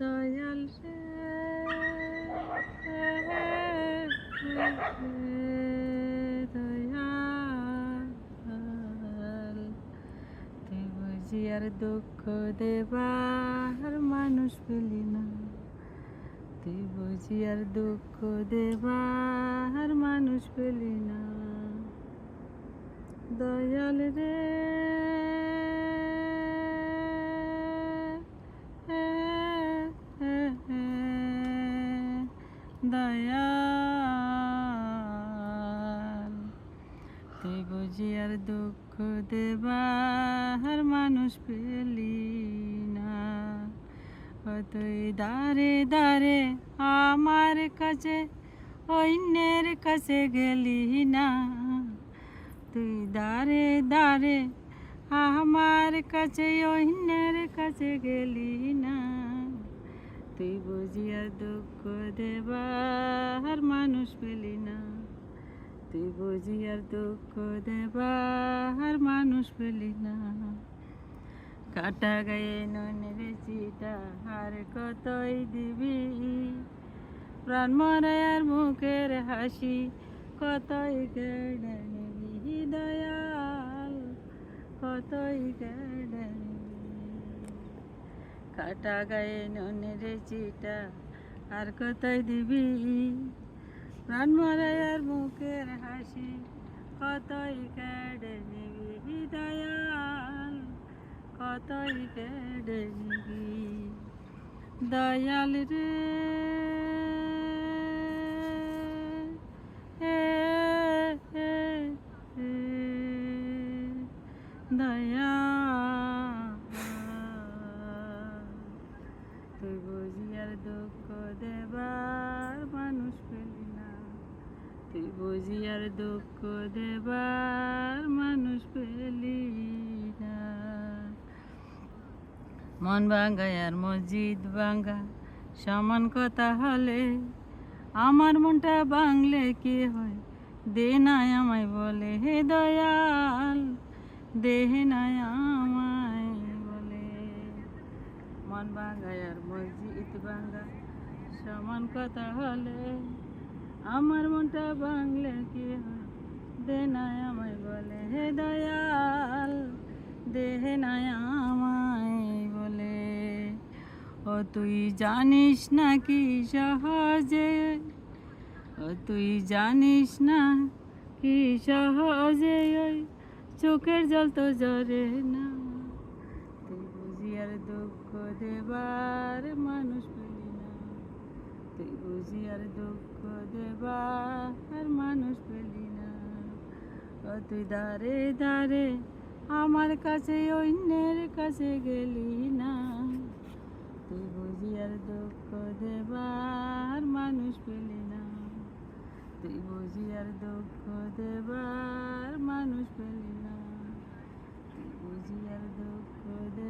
দয়াল দয়াল তুই বুঝি আর দুঃখ দেবার মানুষ পেলি না তুই বুঝি আর দুঃখ দেবার মানুষ পেলি না দয়াল রে দয়াল। তুই বুঝি আর দুঃখ দেবার মানুষ পেলি না। তুই দারে দারে আমার কাছে, অন্যের কাছে গেলি না। তুই দারে দারে আমার কাছে, অন্যের কাছে গেলি না। দুঃখ দেবার মানুষ পেলি না। তুই বুঝি আর দুঃখ দেবার মানুষ পেলি না। কাটা গায়ে ননের চিটা আর কতই দিবি? প্রাণ মরে আর মুখের হাসি কতই কেড়ে নিবি? দয়াল, কতই কেড়ে নিবি? কাটা গায়ে ননের চিটা আর কতই দিবি? প্রাণ মরে আর মুখের হাসি, কতই কেড়ে নিবি দয়াল, কতই কেড়ে নিবি দয়াল রে? দয়াল। তুই বুঝি আর দুঃখ দেবার মানুষ পেলি না। তুই বুঝি আর দুঃখ দেবার মানুষ পেলি না। মন ভাঙ্গা আর মসজিদ ভাঙ্গা সমান কথা হলে আমার মনটা বাংলে কি হয়? দে নাই আমায় বলে, হে দয়াল, দেহে নাই আমায় মন ভাঙ্গা আর মসজিদ ভাঙ্গা সমান কথা হলে আমার মনটা বাংলে কি দে নাই আমায় বলে, হে দয়াল, দেহ নাই আমায় বলে। ও তুই জানিস না কি সহজে? ও তুই জানিস না কি সহজে? ওই চোখের জল তো জরে না। আর দুঃখ দেবার মানুষ পেলি না। তুই বুঝি আর দুঃখ দেবার মানুষ পেলি না। ও তুই দাঁড়ে দাঁড়ে আমার কাছে, অন্যের কাছে গেলি না। তুই বুঝি আর দুঃখ দেবার মানুষ পেলি না। তুই বুঝি আর দুঃখ দেবার মানুষ পেলি না। তুই বুঝি আর দুঃখ দে